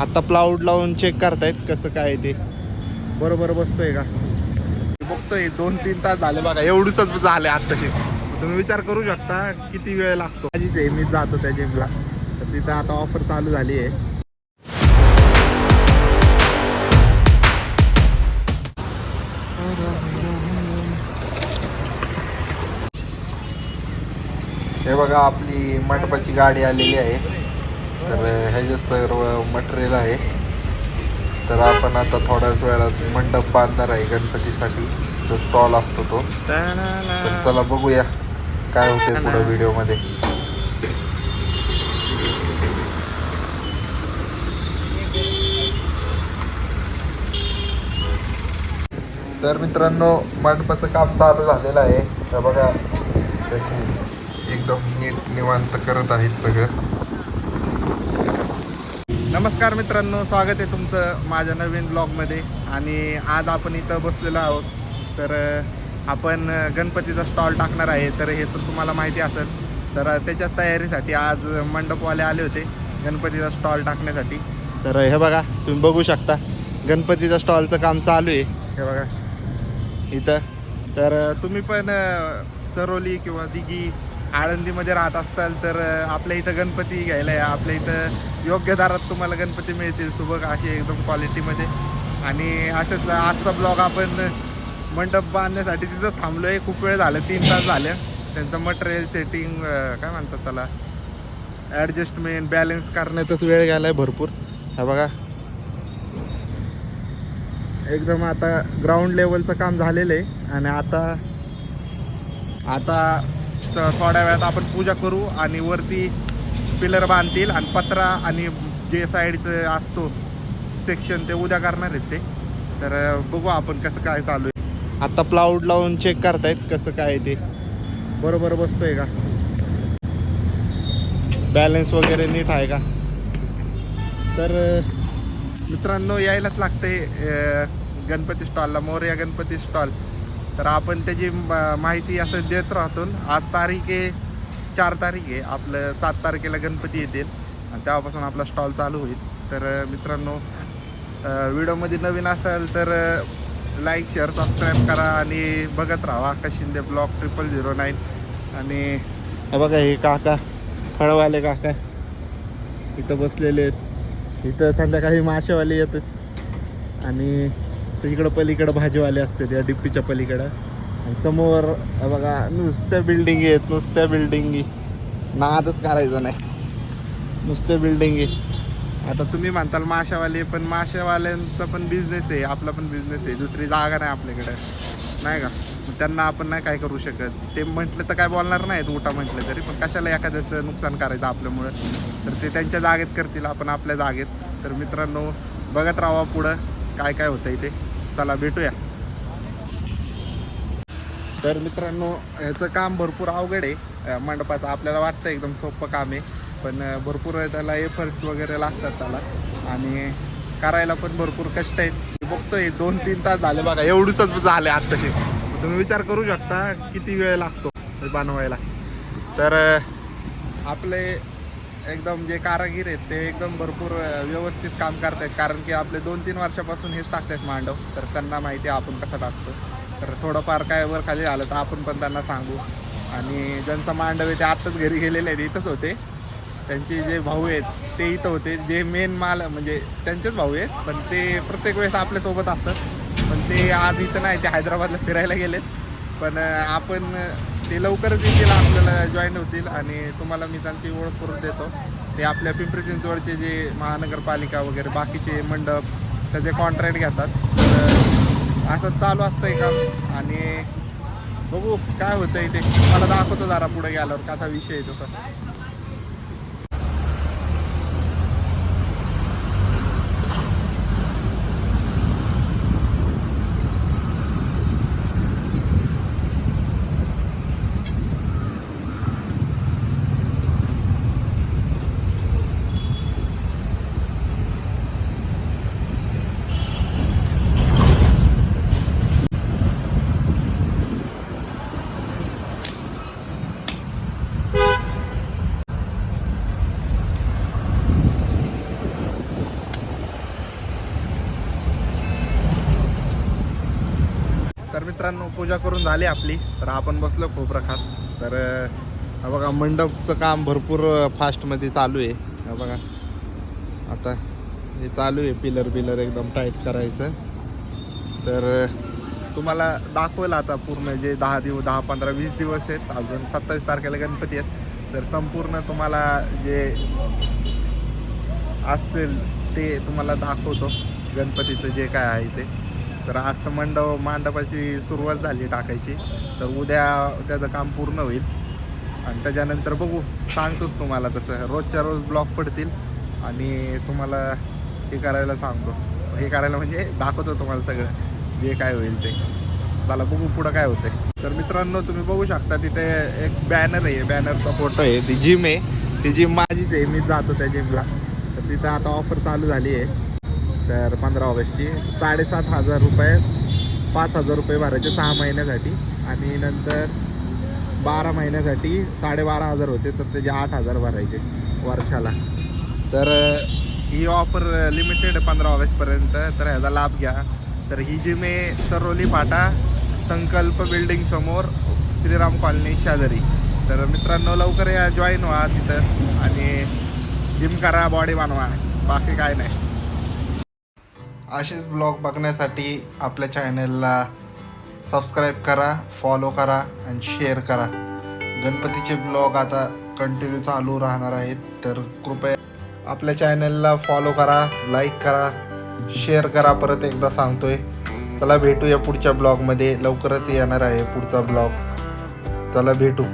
आता प्लाऊड लावून चेक करतायत कसं काय ते. बरोबर बसतोय का? बघतोय दोन तीन तास झाले बघा एवढूच झाले आत्ताचे तुम्ही विचार करू शकता किती वेळ लागतो. माझीच आहे मी जातो त्या जिमला तर तिथं आता ऑफर चालू झाली आहे. हे बघा आपली मंडपाची गाडी आलेली आहे. तर ह्याच्यात सर्व मटेरियल आहे. तर आपण आता थोड्याच वेळात मंडप बांधणार आहे गणपतीसाठी. जो स्टॉल असतो तो. तर चला बघूया काय होते पुढे व्हिडिओमध्ये. तर मित्रांनो मंडपाचं काम चालू झालेलं आहे. तर बघा एकदम नीट निवांत करत आहेत सगळं. नमस्कार मित्रांनो स्वागत आहे तुमचं माझ्या नवीन ब्लॉगमध्ये आणि आज आपण इथं बसलेलो आहोत. तर आपण गणपतीचा स्टॉल टाकणार आहे. तर हे तर तुम्हाला माहिती असेल. तर त्याच्याच तयारीसाठी आज मंडपवाले आले होते गणपतीचा स्टॉल टाकण्यासाठी. तर हे बघा तुम्ही बघू शकता. गणपतीच्या स्टॉलचं काम चालू आहे. हे बघा. इथं. तर तुम्ही पण चरोली किंवा दिघी आळंदीमध्ये राहत असताल तर आपल्या इथं गणपती घ्यायला या. आपल्या इथं योग्य दरात तुम्हाला गणपती मिळतील. सुबक अशी एकदम क्वालिटीमध्ये आणि असंच आजचा ब्लॉग आपण मंडप बांधण्यासाठी तिथं थांबलो आहे खूप वेळ झालं तीन तास झाले. त्यांचं मटेरियल सेटिंग काय म्हणतात त्याला? ॲडजस्टमेंट बॅलन्स करण्यातच वेळ गेला आहे भरपूर. हा बघा. एकदम आता ग्राउंड लेवलचं काम झालेलं आहे. आणि आता आता त- थोड्या वेळात आपण पूजा करू आणि वरती पिलर बांधतील आणि पत्रा आणि जे साईडचं असतो सेक्शन ते उद्या करणार आहेत ते. तर बघू आपण कसं काय चालू आहे. आता प्लाऊड लावून चेक करतायत कसं काय ते. बरोबर बसतोय का? बॅलन्स वगैरे नीट आहे का? तर मित्रांनो यायलाच लागते गणपती स्टॉलला मोरया गणपती स्टॉल तर आपण त्याची माहिती असं देत राहतो. आज तारीख आहे चार तारीख आहे. आपलं सात तारखेला गणपती येतील. आणि तेव्हापासून आपला स्टॉल चालू होईल. तर मित्रांनो व्हिडिओमध्ये नवीन असाल तर लाईक शेअर सबस्क्राईब करा आणि बघत राहा Akash Shinde block triple zero nine आणि बघा हे काका फळवाले काका इथं बसलेले आहेत. इथं संध्याकाळी मासेवाले येतात. आणि तर इकडं पलीकडं भाजीवाले असतात या डिप्पीच्या पलीकडं. आणि समोर बघा नुसत्या बिल्डिंगी आहेत नुसत्या बिल्डिंगी नादच करायचं नाही. नुसत्या बिल्डिंगी आता तुम्ही म्हणताल माशावाले पण माशावाल्यांचा पण बिझनेस आहे आपला पण बिझनेस आहे. दुसरी जागा नाही आपल्याकडे. नाही का? त्यांना आपण नाही काय करू शकत. ते म्हटलं तर काय बोलणार नाहीत उठा म्हटलं तरी. पण कशाला एखाद्याचं नुकसान करायचं आपल्यामुळं? तर ते त्यांच्या जागेत करतील आपण आपल्या जागेत. तर मित्रांनो बघत राहा पुढं काय काय होतं इथे चला भेटूया. तर मित्रांनो ह्याचं काम भरपूर अवघड आहे. मंडपाचं आपल्याला वाटतं एकदम सोपं काम आहे. पण भरपूर त्याला एफर्ट्स वगैरे लागतात त्याला. आणि करायला पण भरपूर कष्ट आहेत. मी बघतोय दोन तीन तास झाले बघा एवढूच झाले आत्ताचे. तुम्ही विचार करू शकता किती वेळ लागतो बनवायला. तर आपले एकदम जे कारागीर आहेत ते एकदम भरपूर व्यवस्थित काम करतायत. कारण की आपले दोन तीन वर्षापासून हेच टाकतायत मांडव. तर त्यांना माहिती आहे आपण कसं टाकतो तर थोडंफार काय वर खाली झालं तर आपण पण त्यांना सांगू. आणि ज्यांचा मांडव आहे ते आत्ताच घरी गेलेले आहेत इथंच होते. त्यांचे जे भाऊ आहेत ते इथं होते. जे मेन माल म्हणजे त्यांचेच भाऊ आहेत पण ते प्रत्येक वेळेस आपल्यासोबत असतात. पण ते आज इथं नाही ते हैदराबादला फिरायला गेलेत. पण आपण ते लवकरच येतील आपल्याला जॉईन होतील आणि तुम्हाला मी त्यांची ओळख करून देतो. ते आपल्या पिंपरी चिंचवडचे जे महानगरपालिका वगैरे बाकीचे मंडप त्याचे कॉन्ट्रॅक्ट घेतात. तर असं चालू असतंय काम. आणि बघू काय होतंय ते. मला दाखवतो जरा पुढे गेल्यावर कसा विषय येतो तसा मित्रांनो पूजा करून झाली आपली. तर आपण बसलो खोबरं खात तर हा बघा मंडपचं काम भरपूर फास्टमध्ये चालू आहे. बघा. आता हे चालू आहे पिलर बिलर एकदम टाईट करायचं. तर तुम्हाला दाखवेल आता पूर्ण जे दहा दिवस दहा पंधरा वीस दिवस आहेत. अजून सत्तावीस तारखेला गणपती आहेत. तर संपूर्ण तुम्हाला जे असतील ते तुम्हाला दाखवतो. गणपतीचं जे काय आहे ते. तर आज तर मंडप मांडपाची सुरुवात झाली टाकायची. तर उद्या त्याचं काम पूर्ण होईल. आणि त्याच्यानंतर बघू. सांगतोच तुम्हाला तसं. रोजच्या रोज ब्लॉक पडतील. आणि तुम्हाला हे करायला सांगतो. हे करायला म्हणजे दाखवतो तुम्हाला सगळं. जे काय होईल ते. चला बघू पुढं काय होतंय. तर मित्रांनो तुम्ही बघू शकता तिथे एक बॅनर आहे. बॅनरचा फोटो आहे. ती जिम आहे. ती जिम माझीच आहे. मीच जातो त्या जिमला तर तिथं आता ऑफर चालू झाली आहे. तर पंधरा ऑगस्टची साडेसात हजार रुपये पाच हजार रुपये भरायचे सहा महिन्यासाठी. आणि नंतर बारा महिन्यासाठी साडेबारा हजार होते तर त्याचे आठ हजार भरायचे वर्षाला. तर ही ऑफर लिमिटेड आहे पंधरा ऑगस्टपर्यंत तर ह्याचा लाभ घ्या. तर ही जी मे सरोली फाटा संकल्प बिल्डिंग समोर श्रीराम कॉलनी शेजारी. तर मित्रांनो लवकर या जॉईन व्हा तिथं. आणि जिम करा बॉडी बनवा. बाकी काय नाही. असेच ब्लॉग बघण्यासाठी आपल्या चॅनलला सबस्क्राईब करा फॉलो करा आणि शेअर करा. गणपतीचे ब्लॉग आता कंटिन्यू चालू राहणार आहेत तर कृपया आपल्या चॅनलला फॉलो करा लाईक करा शेअर करा. परत एकदा सांगतोय चला भेटूया पुढच्या ब्लॉगमध्ये. लवकरच येणार आहे पुढचा ब्लॉग. चला भेटू.